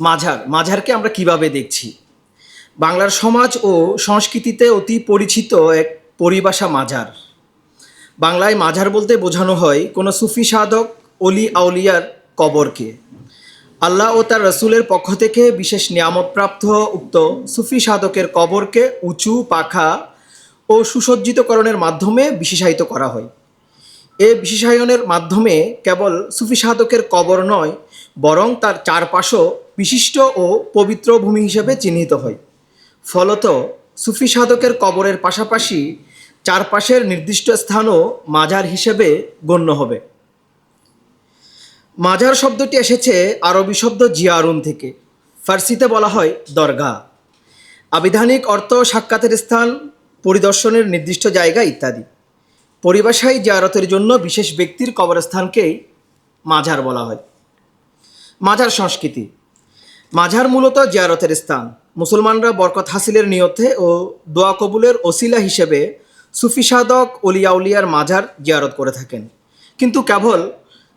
মাঝার, মাঝারকে আমরা কীভাবে দেখছি? বাংলার সমাজ ও সংস্কৃতিতে অতি পরিচিত এক পরিভাষা মাঝার। বাংলায় মাঝার বলতে বোঝানো হয় কোনো সুফি সাধক অলি আউলিয়ার কবরকে। আল্লাহ ও তার রসুলের পক্ষ থেকে বিশেষ নিয়ামতপ্রাপ্ত উক্ত সুফি সাধকের কবরকে উঁচু, পাখা ও সুসজ্জিতকরণের মাধ্যমে বিশেষায়িত করা হয়। এ বিশেষায়নের মাধ্যমে কেবল সুফি সাধকের কবর নয়, বরং তার চারপাশও বিশিষ্ট ও পবিত্র ভূমি হিসেবে চিহ্নিত হয়। ফলত সুফি সাধকের কবরের পাশাপাশি চারপাশের নির্দিষ্ট স্থানও মাজার হিসেবে গণ্য হবে। মাজার শব্দটি এসেছে আরবি শব্দ জিয়ারুন থেকে। ফার্সিতে বলা হয় দরগা। আবিধানিক অর্থ সাক্ষাতের স্থান, পরিদর্শনের নির্দিষ্ট জায়গা ইত্যাদি। পরিভাষায় জিয়ারতের জন্য বিশেষ ব্যক্তির কবরস্থানকেই মাঝার বলা হয়। মাঝার সংস্কৃতি। মাঝার মূলত জিয়ারতের স্থান। মুসলমানরা বরকত হাসিলের নিয়তে ও দোয়া কবুলের ওসিলা হিসেবে সুফি সাধক অলিয়াউলিয়ার মাঝার জিয়ারত করে থাকেন। কিন্তু কেবল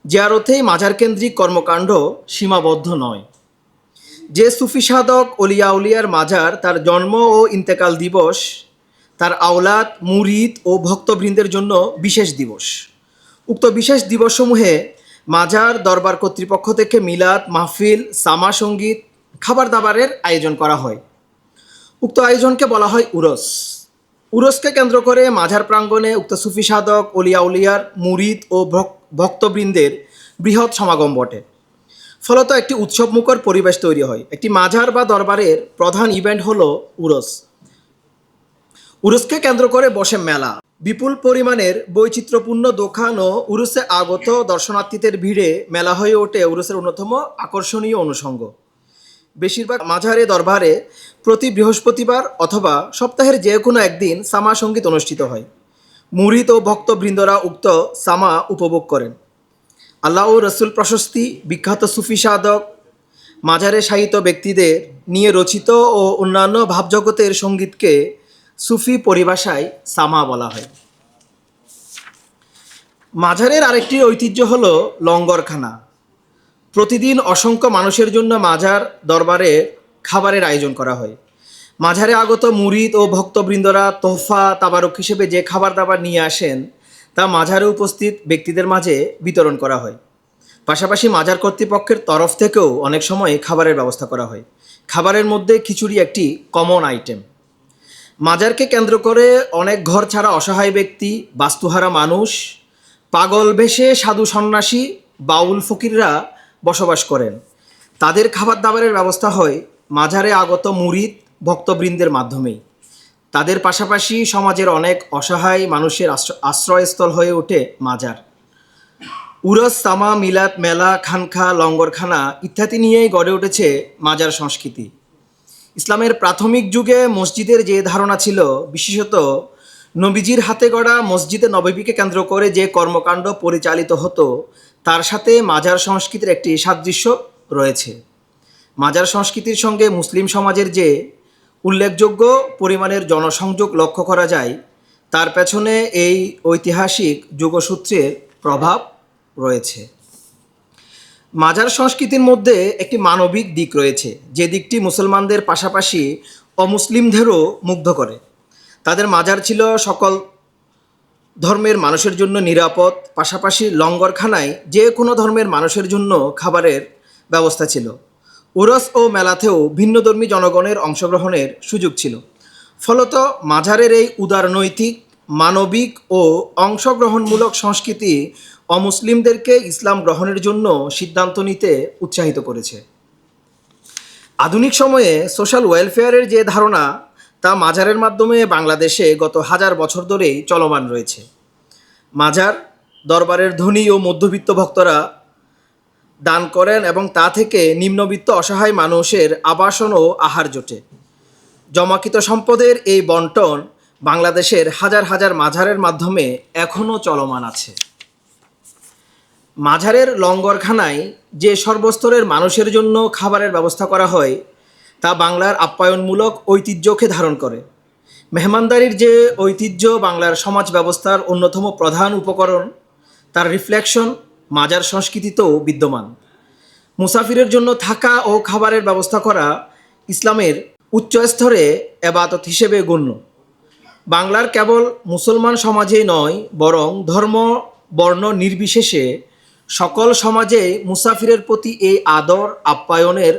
জিয়ারতেই মাঝার কেন্দ্রিক কর্মকাণ্ড সীমাবদ্ধ নয়। যে সুফি সাধক অলিয়াউলিয়ার মাজার তার জন্ম ও ইন্তেকাল দিবস, তার আওলাদ, মুরিদ ও ভক্তবৃন্দের জন্য বিশেষ দিবস। উক্ত বিশেষ দিবসসমূহে মাজার দরবার কর্তৃপক্ষ থেকে মিলাদ, মাহফিল, সামা সংগীত খাবার দাবারের আয়োজন করা হয়। উক্ত আয়োজনকে বলা হয় উরস। উরসকে কেন্দ্র করে মাঝার প্রাঙ্গণে উক্ত সুফি সাধক অলিয়াউলিয়ার মুরিদ ও ভক- ভক্তবৃন্দের বৃহৎ সমাগম বটে। ফলত একটি উৎসবমুখর পরিবেশ তৈরি হয়। একটি মাঝার বা দরবারের প্রধান ইভেন্ট হলো উরস। উরুসকে কেন্দ্র করে বসে মেলা। বিপুল পরিমাণের বৈচিত্র্যপূর্ণ দোকান ও উরুসে আগত দর্শনার্থীদের ভিড়ে মেলা হয়ে ওঠে উরুসের অন্যতম আকর্ষণীয় অনুষঙ্গ। বেশিরভাগ মাঝারে দরবারে প্রতি বৃহস্পতিবার অথবা সপ্তাহের যে কোনো একদিন সামা সংগীত অনুষ্ঠিত হয়। মুরিদ ও ভক্তবৃন্দরা উক্ত সামা উপভোগ করেন। আল্লাহ ও রসুল প্রশস্তি, বিখ্যাত সুফি সাধক, মাঝারে সাহিত্য ব্যক্তিদের নিয়ে রচিত ও অন্যান্য ভাবজগতের সঙ্গীতকে সুফি পরিভাষায় সামা বলা হয়। মাঝারের আরেকটি ঐতিহ্য হল লঙ্গরখানা। প্রতিদিন অসংখ্য মানুষের জন্য মাঝার দরবারে খাবারের আয়োজন করা হয়। মাঝারে আগত মুরিদ ও ভক্তবৃন্দরা তোহফা, তাবারক হিসেবে যে খাবার দাবার নিয়ে আসেন, তা মাঝারে উপস্থিত ব্যক্তিদের মাঝে বিতরণ করা হয়। পাশাপাশি মাজার কর্তৃপক্ষের তরফ থেকেও অনেক সময় খাবারের ব্যবস্থা করা হয়। খাবারের মধ্যে খিচুড়ি একটি কমন আইটেম। মাজারকে কেন্দ্র করে অনেক ঘর ছাড়া অসহায় ব্যক্তি, বাস্তুহারা মানুষ, পাগল বেশে সাধু সন্ন্যাসী, বাউল ফকিররা বসবাস করেন। তাদের খাবার দাবারের ব্যবস্থা হয় মাঝারে আগত মুরিদ ভক্তবৃন্দের মাধ্যমেই। তাদের পাশাপাশি সমাজের অনেক অসহায় মানুষের আশ্রয়স্থল হয়ে ওঠে মাজার। উরস, তামা, মিলাদ, মেলা, খানখা, লঙ্গরখানা ইত্যাদি নিয়েই গড়ে উঠেছে মাজার সংস্কৃতি। ইসলামের প্রাথমিক যুগে মসজিদের যে ধারণা ছিল, বিশেষত নবীজির হাতে গড়া মসজিদে নববীকে কেন্দ্র করে যে কর্মকাণ্ড পরিচালিত হতো, তার সাথে মাজার সংস্কৃতির একটি সাদৃশ্য রয়েছে। মাজার সংস্কৃতির সঙ্গে মুসলিম সমাজের যে উল্লেখযোগ্য পরিমাণের জনসংযোগ লক্ষ্য করা যায়, তার পেছনে এই ঐতিহাসিক যুগসূত্রের প্রভাব রয়েছে। মাজার সংস্কৃতির মধ্যে একটি মানবিক দিক রয়েছে, যে দিকটি মুসলমানদের পাশাপাশি অমুসলিমদেরও মুগ্ধ করে। তাদের মাজার ছিল সকল ধর্মের মানুষের জন্য নিরাপদ, পাশাপাশি লঙ্গরখানায় যে কোনো ধর্মের মানুষের জন্য খাবারের ব্যবস্থা ছিল। উরস ও মেলাতেও ভিন্নধর্মী জনগণের অংশগ্রহণের সুযোগ ছিল। ফলত মাঝারের এই উদারনৈতিক, মানবিক ও অংশগ্রহণমূলক সংস্কৃতি অমুসলিমদেরকে ইসলাম গ্রহণের জন্য সিদ্ধান্ত নিতে উৎসাহিত করেছে। আধুনিক সময়ে সোশ্যাল ওয়েলফেয়ারের যে ধারণা, তা মাজারের মাধ্যমে বাংলাদেশে গত হাজার বছর ধরেই চলমান রয়েছে। মাজার, দরবারের ধনী ও মধ্যবিত্ত ভক্তরা দান করেন এবং তা থেকে নিম্নবিত্ত অসহায় মানুষের আবাসন ও আহার জোটে। জমাকৃত সম্পদের এই বন্টন বাংলাদেশের হাজার হাজার মাঝারের মাধ্যমে এখনও চলমান আছে। মাঝারের লঙ্গরখানায় যে সর্বস্তরের মানুষের জন্য খাবারের ব্যবস্থা করা হয়, তা বাংলার আপ্যায়নমূলক ঐতিহ্যকে ধারণ করে। মেহমানদারির যে ঐতিহ্য বাংলার সমাজ ব্যবস্থার অন্যতম প্রধান উপকরণ, তার রিফ্লেকশন মাজার সংস্কৃতিতেও বিদ্যমান। মুসাফিরের জন্য থাকা ও খাবারের ব্যবস্থা করা ইসলামের উচ্চ স্তরে এবাদত হিসেবে গণ্য। বাংলার কেবল মুসলমান সমাজেই নয়, বরং ধর্ম, বর্ণ নির্বিশেষে সকল সমাজে মুসাফিরের প্রতি এই আদর, আপ্যায়নের,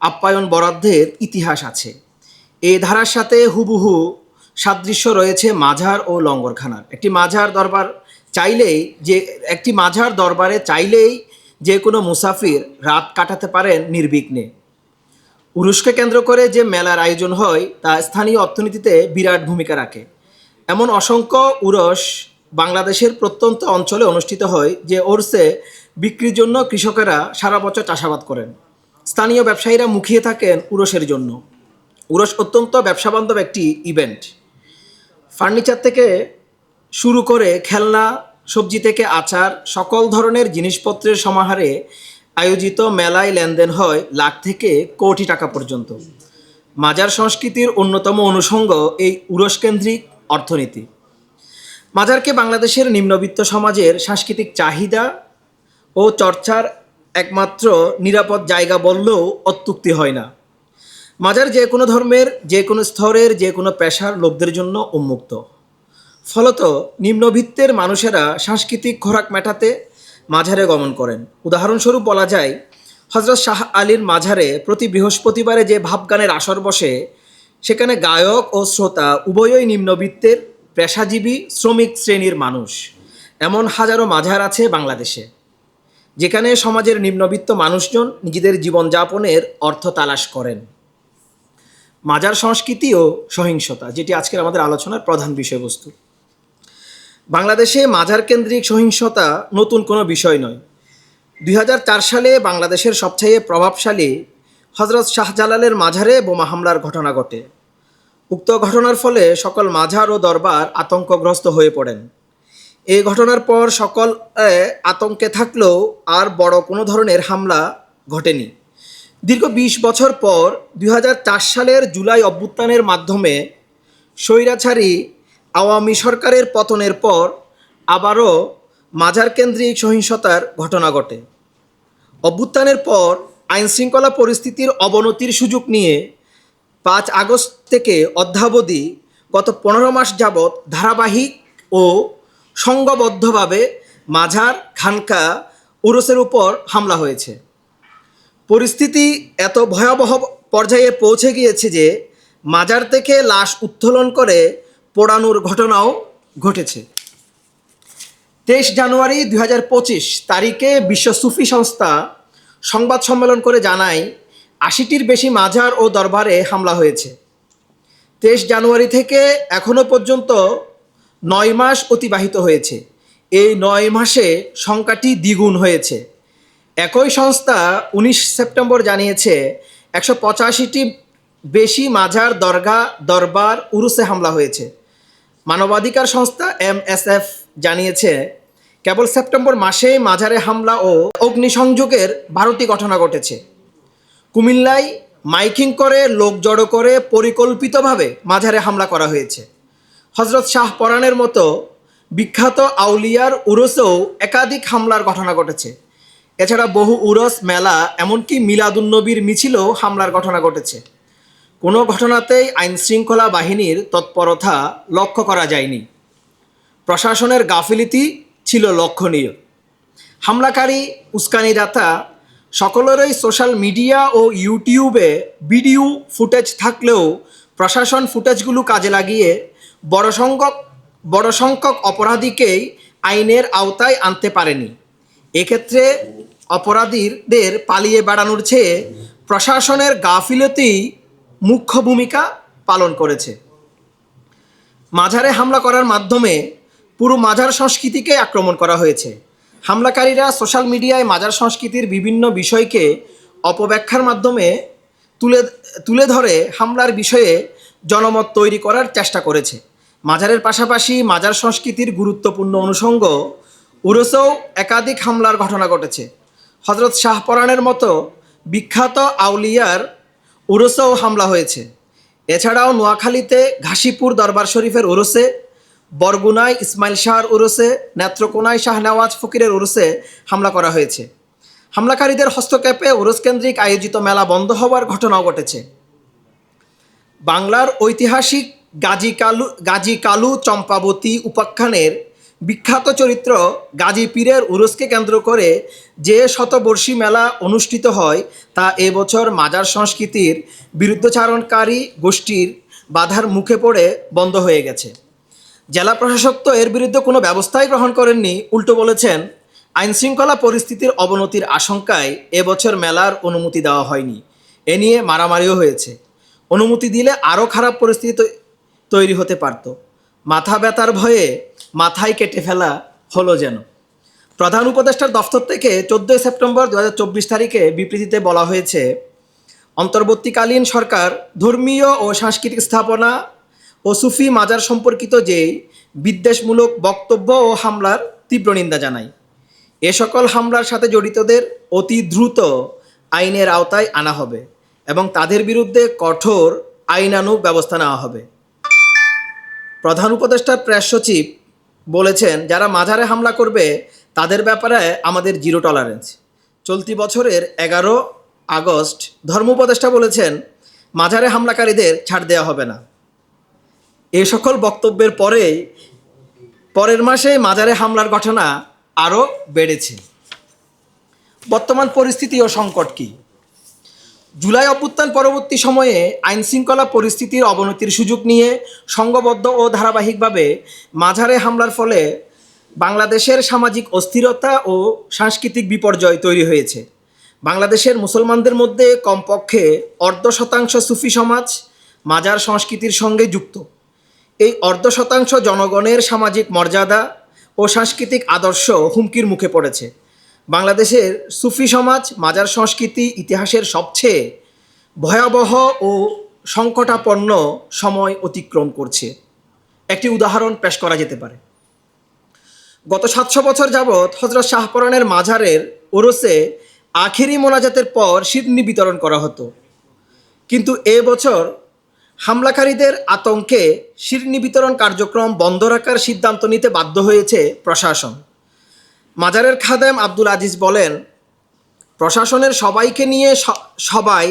আপ্যায়ন বরাদ্দের ইতিহাস আছে। এই ধারার সাথে হুবহু সাদৃশ্য রয়েছে মাঝার ও লঙ্গরখানার। একটি মাঝার দরবার চাইলেই যে, একটি মাঝার দরবারে চাইলেই যে কোনো মুসাফির রাত কাটাতে পারেন নির্বিঘ্নে। উরুষকে কেন্দ্র করে যে মেলার আয়োজন হয়, তা স্থানীয় অর্থনীতিতে বিরাট ভূমিকা রাখে। এমন অসংখ্য উরস বাংলাদেশের প্রত্যন্ত অঞ্চলে অনুষ্ঠিত হয় যে ওরসে বিক্রির জন্য কৃষকেরা সারা বছর চাষাবাদ করেন। স্থানীয় ব্যবসায়ীরা মুখিয়ে থাকেন উরসের জন্য। উরস অত্যন্ত ব্যবসাবান্ধব একটি ইভেন্ট। ফার্নিচার থেকে শুরু করে খেলনা, সবজি থেকে আচার, সকল ধরনের জিনিসপত্রের সমাহারে আয়োজিত মেলায় লেনদেন হয় লাখ থেকে কোটি টাকা পর্যন্ত। মাজার সংস্কৃতির অন্যতম অনুষঙ্গ এই উরসকেন্দ্রিক অর্থনীতি। মাজারকে বাংলাদেশের নিম্নবিত্ত সমাজের সাংস্কৃতিক চাহিদা ও চর্চার একমাত্র নিরাপদ জায়গা বললেও অত্যুক্তি হয় না। মাজার যে কোনো ধর্মের, যে কোনো স্তরের, যে কোনো পেশার লোকদের জন্য উন্মুক্ত। ফলত নিম্নবিত্তের মানুষেরা সাংস্কৃতিক খোরাক মেটাতে মাঝারে গমন করেন। উদাহরণস্বরূপ বলা যায় হজরত শাহ আলীর মাঝারে প্রতি বৃহস্পতিবারে যে ভাবগানের আসর বসে, সেখানে গায়ক ও শ্রোতা উভয়ই নিম্নবিত্তের পেশাজীবী শ্রমিক শ্রেণির মানুষ। এমন হাজারো মাঝার আছে বাংলাদেশে, যেখানে সমাজের নিম্নবিত্ত মানুষজন নিজেদের জীবনযাপনের অর্থ তালাশ করেন। মাজার সংস্কৃতি ও সহিংসতা, যেটি আজকের আমাদের আলোচনার প্রধান বিষয়বস্তু। বাংলাদেশে মাজার কেন্দ্রিক সহিংসতা নতুন কোনো বিষয় নয়। দুই সালে বাংলাদেশের সবচেয়ে প্রভাবশালী হজরত শাহজালালের মাঝারে বোমা হামলার ঘটনা ঘটে। উক্ত ঘটনার ফলে সকল মাঝার ও দরবার আতঙ্কগ্রস্ত হয়ে পড়েন। এই ঘটনার পর সকল আতঙ্কে থাকলেও আর বড় কোনো ধরনের হামলা ঘটেনি। দীর্ঘ বিশ বছর পর দু হাজার চার সালের জুলাই অভ্যুত্থানের মাধ্যমে স্বৈরাচারী আওয়ামী সরকারের পতনের পর আবারও মাজার কেন্দ্রিক সহিংসতার ঘটনা ঘটে। অভ্যুত্থানের পর আইনশৃঙ্খলা পরিস্থিতির অবনতির সুযোগ নিয়ে পাঁচ আগস্ট থেকে অদ্যাবধি গত পনেরো মাস যাবৎ ধারাবাহিক ও সংঘবদ্ধভাবে মাঝার খানকা উরসের উপর হামলা হয়েছে। পরিস্থিতি এত ভয়াবহ পর্যায়ে পৌঁছে গিয়েছে যে মাজার থেকে লাশ উত্তোলন করে পোড়ানোর ঘটনাও ঘটেছে। তেইশ জানুয়ারি দু হাজার পঁচিশ তারিখে বিশ্ব সুফি সংস্থা সংবাদ সম্মেলন করে জানায় আশিটির বেশি মাজার ও দরবারে হামলা হয়েছে। তেইশ জানুয়ারি থেকে এখনও পর্যন্ত নয় মাস অতিবাহিত হয়েছে। এই নয় মাসে সংখ্যাটি দ্বিগুণ হয়েছে। একই সংস্থা উনিশ সেপ্টেম্বর জানিয়েছে, একশো পঁচাশিটি বেশি মাজার দরগা, দরবার, উরুসে হামলা হয়েছে। মানবাধিকার সংস্থা এমএসএফ জানিয়েছে, কেবল সেপ্টেম্বর মাসে মাজারে হামলা ও অগ্নিসংযোগের বারোটি ঘটনা ঘটেছে। কুমিল্লায় মাইকিং করে, লোক জড়ো করে পরিকল্পিতভাবে মাঝারে হামলা করা হয়েছে। হজরত শাহ পরাণের মতো বিখ্যাত আউলিয়ার উরসেও একাধিক হামলার ঘটনা ঘটেছে। এছাড়া বহু উরস, মেলা, এমনকি মিলাদুন্নবীর মিছিলেও হামলার ঘটনা ঘটেছে। কোনো ঘটনাতেই আইনশৃঙ্খলা বাহিনীর তৎপরতা লক্ষ্য করা যায়নি। প্রশাসনের গাফিলিতি ছিল লক্ষণীয়। হামলাকারী উস্কানিদাতা সকলেরই সোশ্যাল মিডিয়া ও ইউটিউবে ভিডিও ফুটেজ থাকলেও প্রশাসন ফুটেজগুলো কাজে লাগিয়ে বড় সংখ্যক বড় সংখ্যক অপরাধীকেই আইনের আওতায় আনতে পারেনি। এক্ষেত্রে অপরাধীদের পালিয়ে বেড়ানোর চেয়ে প্রশাসনের গাফিলতি মুখ্য ভূমিকা পালন করেছে। মাঝারে হামলা করার মাধ্যমে পুরো মাঝার সংস্কৃতিকে আক্রমণ করা হয়েছে। হামলাকারীরা সোশ্যাল মিডিয়ায় মাজার সংস্কৃতির বিভিন্ন বিষয়কে অপব্যাখ্যার মাধ্যমে তুলে তুলে ধরে হামলার বিষয়ে জনমত তৈরি করার চেষ্টা করেছে। মাজারের পাশাপাশি মাজার সংস্কৃতির গুরুত্বপূর্ণ অনুষঙ্গ উরসেও একাধিক হামলার ঘটনা ঘটেছে। হজরত শাহপরাণের মতো বিখ্যাত আউলিয়ার উরসেও হামলা হয়েছে। এছাড়াও নোয়াখালীতে ঘাসিপুর দরবার শরীফের উরসে বরগুনায় ইসমাইল শাহর উরসে নেত্রকোনায় শাহনওয়াজ ফকিরের উরসে হামলা করা হয়েছে। হামলাকারীদের হস্তক্ষেপে ওরসকেন্দ্রিক আয়োজিত মেলা বন্ধ হওয়ার ঘটনাও ঘটেছে। বাংলার ঐতিহাসিক গাজী কালু গাজী কালু চম্পাবতী উপাখ্যানের বিখ্যাত চরিত্র গাজী পীরের উরসকে কেন্দ্র করে যে শতবর্ষী মেলা অনুষ্ঠিত হয়, তা এবছর মাজার সংস্কৃতির বিরুদ্ধচারণকারী গোষ্ঠীর বাধার মুখে পড়ে বন্ধ হয়ে গেছে। জেলা প্রশাসক তো এর বিরুদ্ধে কোনো ব্যবস্থাই গ্রহণ করেননি, উল্টো বলেছেন, আইনশৃঙ্খলা পরিস্থিতির অবনতির আশঙ্কায় এবছর মেলার অনুমতি দেওয়া হয়নি। এ নিয়ে মারামারিও হয়েছে। অনুমতি দিলে আরও খারাপ পরিস্থিতি তৈরি হতে পারত। মাথা ব্যথার ভয়ে মাথায় কেটে ফেলা হলো যেন। প্রধান উপদেষ্টার দফতর থেকে চোদ্দোই সেপ্টেম্বর দু হাজার চব্বিশ তারিখে বিবৃতিতে বলা হয়েছে, অন্তর্বর্তীকালীন সরকার ধর্মীয় ও সাংস্কৃতিক স্থাপনা ও সুফি মাজার সম্পর্কিত যে বিদ্বেষমূলক বক্তব্য ও হামলার তীব্র নিন্দা জানায়। এ সকল হামলার সাথে জড়িতদের অতি দ্রুত আইনের আওতায় আনা হবে এবং তাদের বিরুদ্ধে কঠোর আইনানুগ ব্যবস্থা নেওয়া হবে। প্রধান উপদেষ্টার প্রেস সচিব বলেছেন, যারা মাজারে হামলা করবে, তাদের ব্যাপারে আমাদের জিরো টলারেন্স। চলতি বছরের এগারো আগস্ট ধর্ম উপদেষ্টা বলেছেন, মাজারে হামলাকারীদের ছাড় দেওয়া হবে না। এ সকল বক্তব্যের পরেই, পরের মাসে মাজারে হামলার ঘটনা আরও বেড়েছে। বর্তমান পরিস্থিতি ও সংকট কী? জুলাই অভ্যুত্থান পরবর্তী সময়ে আইনশৃঙ্খলা পরিস্থিতির অবনতির সুযোগ নিয়ে সংঘবদ্ধ ও ধারাবাহিকভাবে মাঝারে হামলার ফলে বাংলাদেশের সামাজিক অস্থিরতা ও সাংস্কৃতিক বিপর্যয় তৈরি হয়েছে। বাংলাদেশের মুসলমানদের মধ্যে কমপক্ষে অর্ধ শতাংশ সুফি সমাজ মাজার সংস্কৃতির সঙ্গে যুক্ত। এই অর্ধ শতাংশ জনগণের সামাজিক মর্যাদা ও সাংস্কৃতিক আদর্শ হুমকির মুখে পড়েছে। বাংলাদেশের সুফি সমাজ, মাজার সংস্কৃতি, ইতিহাসের সবচেয়ে ভয়াবহ ও সংকটাপন্ন সময় অতিক্রম করছে। একটি উদাহরণ পেশ করা যেতে পারে। গত সাতশো বছর যাবৎ হজরত শাহপরানের মাজারের ওরসে আখেরি মোনাজাতের পর সিডনি বিতরণ করা হতো। কিন্তু এ বছর হামলাকারীদের আতঙ্কে শিরনি বিতরণ কার্যক্রম বন্ধ রাখার সিদ্ধান্ত নিতে বাধ্য হয়েছে প্রশাসন। মাজারের খাদেম আব্দুল আজিজ বলেন, প্রশাসনের সবাইকে নিয়ে সবাই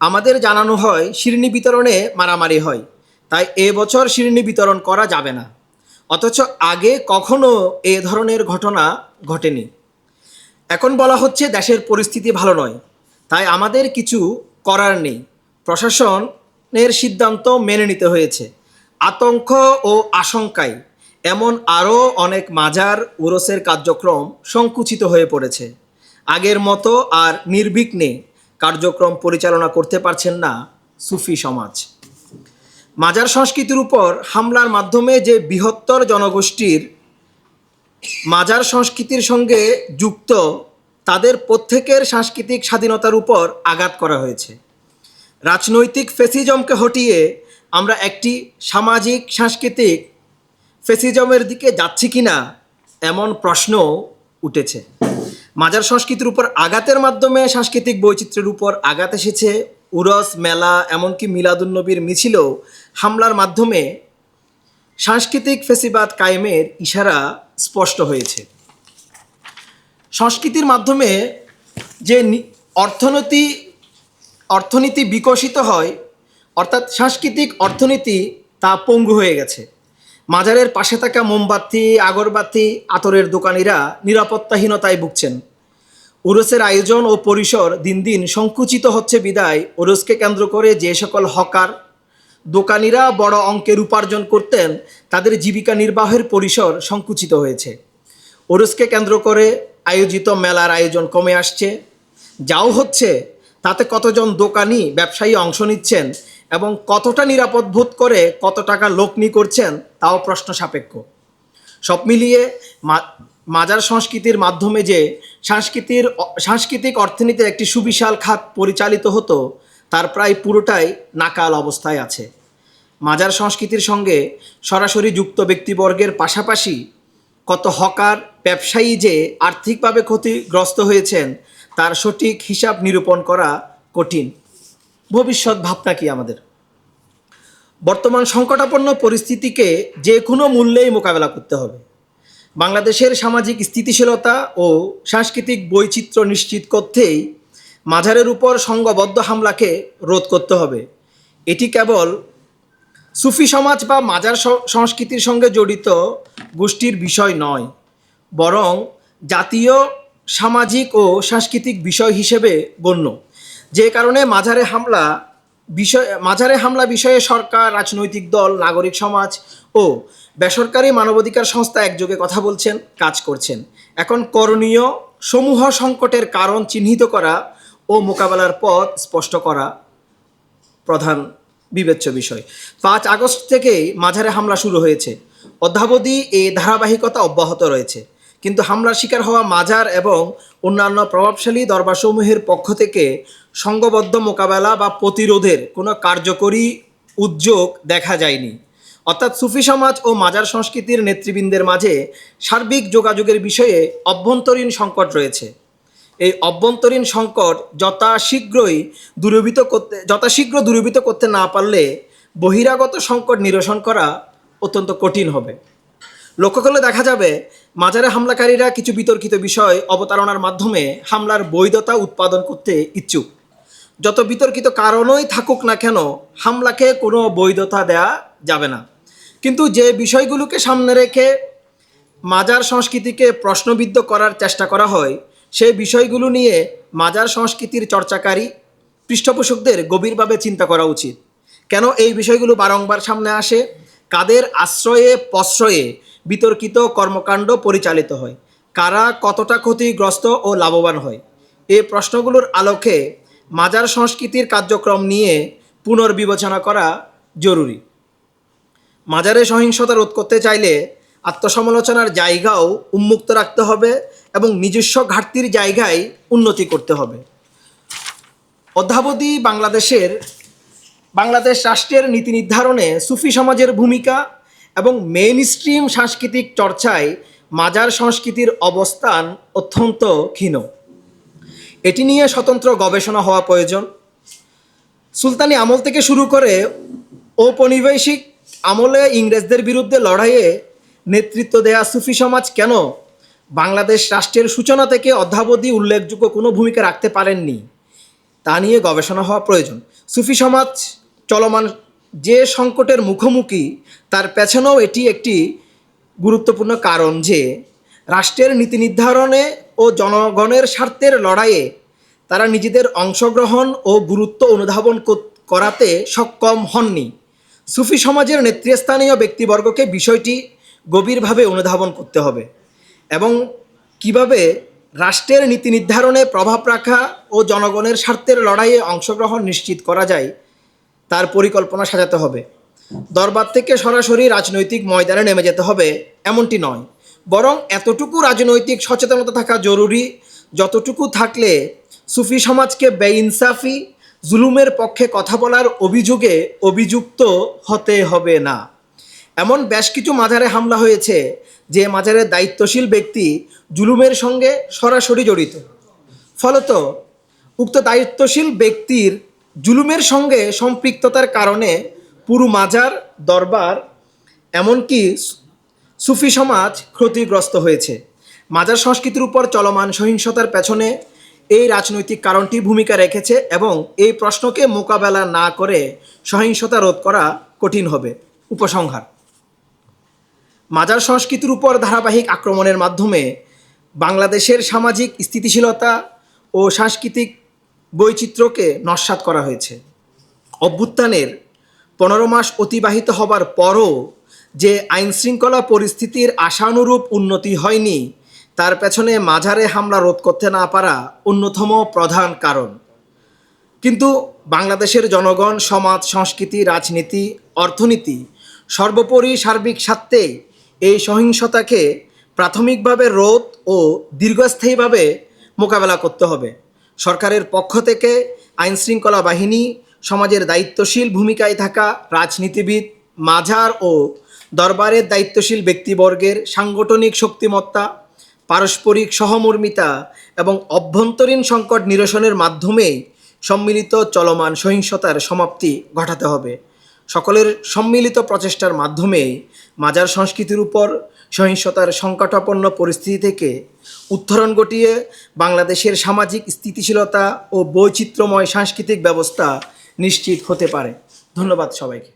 আমাদের জানানো হয় শিরনি বিতরণে মারামারি হয়, তাই এ বছর শিরনি বিতরণ করা যাবে না। অথচ আগে কখনো এ ধরনের ঘটনা ঘটেনি। এখন বলা হচ্ছে দেশের পরিস্থিতি ভালো নয়, তাই আমাদের কিছু করার নেই। প্রশাসনের সিদ্ধান্ত মেনে নিতে হয়েছে। আতঙ্ক ও আশঙ্কায় এমন আরও অনেক মাজার উরসের কার্যক্রম সংকুচিত হয়ে পড়েছে। আগের মতো আর নির্বিঘ্নে কার্যক্রম পরিচালনা করতে পারছেন না সুফি সমাজ। মাজার সংস্কৃতির উপর হামলার মাধ্যমে যে বৃহত্তর জনগোষ্ঠীর মাজার সংস্কৃতির সঙ্গে যুক্ত, তাদের প্রত্যেকের সাংস্কৃতিক স্বাধীনতার উপর আঘাত করা হয়েছে। রাজনৈতিক ফেসিজমকে হটিয়ে আমরা একটি সামাজিক, সাংস্কৃতিক ফেসিজমের দিকে যাচ্ছি কি না এমন প্রশ্ন উঠেছে। মাজার সংস্কৃতির উপর আঘাতের মাধ্যমে সাংস্কৃতিক বৈচিত্র্যের উপর আঘাত এসেছে। উরস, মেলা, এমনকি মিলাদুন্নবীর মিছিলও হামলার মাধ্যমে সাংস্কৃতিক ফেসিবাদ কায়েমের ইশারা স্পষ্ট হয়েছে। সংস্কৃতির মাধ্যমে যে অর্থনীতি অর্থনীতি বিকশিত হয়, অর্থাৎ সাংস্কৃতিক অর্থনীতি তা পঙ্গু হয়ে গেছে। মাজারের পাশে থাকা মোমবাতি, আগরবাতি, আতরের দোকানিরা নিরাপত্তাহীনতায় ভুগছেন। উরসের আয়োজন ও পরিসর দিন দিন সংকুচিত হচ্ছে বিদায়। উরসকে কেন্দ্র করে যে সকল হকার, দোকানিরা বড় অঙ্কের উপার্জন করতেন, তাদের জীবিকা নির্বাহের পরিসর সংকুচিত হয়েছে। ওরসকে কেন্দ্র করে আয়োজিত মেলার আয়োজন কমে আসছে। যাও হচ্ছে তাতে কতজন দোকানি, ব্যবসায়ী অংশ নিচ্ছেন এবং কতটা নিরাপদ বোধ করে কত টাকা লোকনি করছেন, তাও প্রশ্ন সাপেক্ষ। সব মিলিয়ে মাজার সংস্কৃতির মাধ্যমে যে সাংস্কৃতির, সাংস্কৃতিক অর্থনীতি একটি সুবিশাল খাত পরিচালিত হতো, তার প্রায় পুরোটাই নাকাল অবস্থায় আছে। মাজার সংস্কৃতির সঙ্গে সরাসরি যুক্ত ব্যক্তিবর্গের পাশাপাশি কত হকার, ব্যবসায়ী যে আর্থিকভাবে ক্ষতিগ্রস্ত হয়েছেন তার সঠিক হিসাব নিরূপণ করা কঠিন। ভবিষ্যৎ ভাবনা কি আমাদের? বর্তমান সংকটাপন্ন পরিস্থিতিকে যে কোনো মূল্যেই মোকাবেলা করতে হবে। বাংলাদেশের সামাজিক স্থিতিশীলতা ও সাংস্কৃতিক বৈচিত্র্য নিশ্চিত করতেই মাজারের উপর সংঘবদ্ধ হামলাকে রোধ করতে হবে। এটি কেবল সুফি সমাজ বা মাজার সংস্কৃতির সঙ্গে জড়িত গোষ্ঠীর বিষয় নয়, বরং জাতীয় সামাজিক ও সাংস্কৃতিক বিষয় হিসেবে গণ্য। যে কারণে মাজারে হামলা বিষয় মাজারে হামলা বিষয়ে সরকার, রাজনৈতিক দল, নাগরিক সমাজ ও বেসরকারি মানবাধিকার সংস্থা একযোগে কথা বলছেন, কাজ করছেন। এখন করণীয় সমূহ সংকটের কারণ চিহ্নিত করা ও মোকাবেলার পথ স্পষ্ট করা প্রধান বিবেচ্য বিষয়। পাঁচ আগস্ট থেকেই মাঝারে হামলা শুরু হয়েছে। অদ্যাবধি এই ধারাবাহিকতা অব্যাহত রয়েছে। কিন্তু হামলার শিকার হওয়া মাজার এবং অন্যান্য প্রভাবশালী দরবারসমূহের পক্ষ থেকে সংঘবদ্ধ মোকাবেলা বা প্রতিরোধের কোনো কার্যকরী উদ্যোগ দেখা যায়নি। অর্থাৎ সুফি সমাজ ও মাজার সংস্কৃতির নেতৃবৃন্দের মাঝে সার্বিক যোগাযোগের বিষয়ে অভ্যন্তরীণ সংকট রয়েছে। এই অভ্যন্তরীণ সংকট যথাশীঘ্রই দূরীভূত করতে যথাশীঘ্র দূরীভূত করতে না পারলে বহিরাগত সংকট নিরসন করা অত্যন্ত কঠিন হবে। লক্ষ্য করলে দেখা যাবে, মাজারে হামলাকারীরা কিছু বিতর্কিত বিষয় অবতারণার মাধ্যমে হামলার বৈধতা উৎপাদন করতে ইচ্ছুক। যত বিতর্কিত কারণই থাকুক না কেন, হামলাকে কোনো বৈধতা দেয়া যাবে না। কিন্তু যে বিষয়গুলোকে সামনে রেখে মাজার সংস্কৃতিকে প্রশ্নবিদ্ধ করার চেষ্টা করা হয়, সেই বিষয়গুলো নিয়ে মাজার সংস্কৃতির চর্চাকারী পৃষ্ঠপোষকদের গভীরভাবে চিন্তা করা উচিত। কেন এই বিষয়গুলো বারংবার সামনে আসে? কাদের আশ্রয়ে প্রশ্রয়ে বিতর্কিত কর্মকাণ্ড পরিচালিত হয়? কারা কতটা ক্ষতিগ্রস্ত ও লাভবান হয়? এই প্রশ্নগুলোর আলোকে মাজার সংস্কৃতির কার্যক্রম নিয়ে পুনর্বিবেচনা করা জরুরি। মাজারে সহিংসতা রোধ করতে চাইলে আত্মসমালোচনার জায়গাও উন্মুক্ত রাখতে হবে এবং নিজস্ব ঘাটতির জায়গায় উন্নতি করতে হবে। অদ্যাবধি বাংলাদেশের বাংলাদেশ রাষ্ট্রের নীতি নির্ধারণে সুফি সমাজের ভূমিকা এবং মেইন স্ট্রিম সাংস্কৃতিক চর্চায় মাজার সংস্কৃতির অবস্থান অত্যন্ত ক্ষীণ। এটি নিয়ে স্বতন্ত্র গবেষণা হওয়া প্রয়োজন। সুলতানি আমল থেকে শুরু করে ঔপনিবেশিক আমলে ইংরেজদের বিরুদ্ধে লড়াইয়ে নেতৃত্ব দেয়া সুফি সমাজ কেন বাংলাদেশ রাষ্ট্রের সূচনা থেকে অদ্যাবধি উল্লেখযোগ্য কোনো ভূমিকা রাখতে পারেননি, তা নিয়ে গবেষণা হওয়া প্রয়োজন। সুফি সমাজ চলমান যে সংকটের মুখোমুখি, তার পেছনেও এটি একটি গুরুত্বপূর্ণ কারণ যে, রাষ্ট্রের নীতি নির্ধারণে ও জনগণের স্বার্থের লড়াইয়ে তারা নিজেদের অংশগ্রহণ ও গুরুত্ব অনুধাবন করাতে সক্ষম হননি। সুফি সমাজের নেতৃস্থানীয় ব্যক্তিবর্গকে বিষয়টি গভীরভাবে অনুধাবন করতে হবে এবং কীভাবে রাষ্ট্রের নীতি নির্ধারণে প্রভাব রাখা ও জনগণের স্বার্থের লড়াইয়ে অংশগ্রহণ নিশ্চিত করা যায় তার পরিকল্পনা সাজাতে হবে। দরবার থেকে সরাসরি রাজনৈতিক ময়দানে নেমে যেতে হবে এমনটি নয়। বরং এতটুকু রাজনৈতিক সচেতনতা থাকা জরুরি, যতটুকু থাকলে সুফি সমাজকে বেইনসাফি, জুলুমের পক্ষে কথা বলার অভিযোগে অভিযুক্ত হতে হবে না। এমন বেশ কিছু মাজারে হামলা হয়েছে, যে মাজারের দায়িত্বশীল ব্যক্তি জুলুমের সঙ্গে সরাসরি জড়িত। ফলত উক্ত দায়িত্বশীল ব্যক্তির জুলুমের সঙ্গে সম্পৃক্ততার কারণে পুরু মাজার দরবার, এমনকি সুফি সমাজ ক্ষতিগ্রস্ত হয়েছে। মাজার সংস্কৃতির উপর চলমান সহিংসতার পেছনে এই রাজনৈতিক কারণটি ভূমিকা রেখেছে এবং এই প্রশ্নকে মোকাবেলা না করে সহিংসতা রোধ করা কঠিন হবে। উপসংহার। মাজার সংস্কৃতির উপর ধারাবাহিক আক্রমণের মাধ্যমে বাংলাদেশের সামাজিক স্থিতিশীলতা ও সাংস্কৃতিক বৈচিত্র্যকে নস্যাৎ করা হয়েছে। অভ্যুত্থানের পনেরো মাস অতিবাহিত হবার পরও যে আইনশৃঙ্খলা পরিস্থিতির আশানুরূপ উন্নতি হয়নি, তার পেছনে মাঝারে হামলা রোধ করতে না পারা অন্যতম প্রধান কারণ। কিন্তু বাংলাদেশের জনগণ, সমাজ, সংস্কৃতি, রাজনীতি, অর্থনীতি সর্বোপরি সার্বিক স্বার্থে এই সহিংসতাকে প্রাথমিকভাবে রোধ ও দীর্ঘস্থায়ীভাবে মোকাবেলা করতে হবে। সরকারের পক্ষ থেকে আইনশৃঙ্খলা বাহিনী, সমাজের দায়িত্বশীল ভূমিকায় থাকা রাজনীতিবিদ মাঝার ও দরবারের দায়িত্বশীল ব্যক্তিবর্গের সাংগঠনিক শক্তিমত্তা, পারস্পরিক সহমর্মিতা এবং অভ্যন্তরীণ সংকট নিরসনের মাধ্যমে সম্মিলিত চলমান সহিংসতার সমাপ্তি ঘটাতে হবে। সকলের সম্মিলিত প্রচেষ্টার মাধ্যমে মাজার সংস্কৃতির উপর সহিংসতার সংকটাপন্ন পরিস্থিতি থেকে উত্তরণ ঘটিয়ে বাংলাদেশের সামাজিক স্থিতিশীলতা ও বৈচিত্র্যময় সাংস্কৃতিক ব্যবস্থা নিশ্চিত হতে পারে। ধন্যবাদ সবাইকে।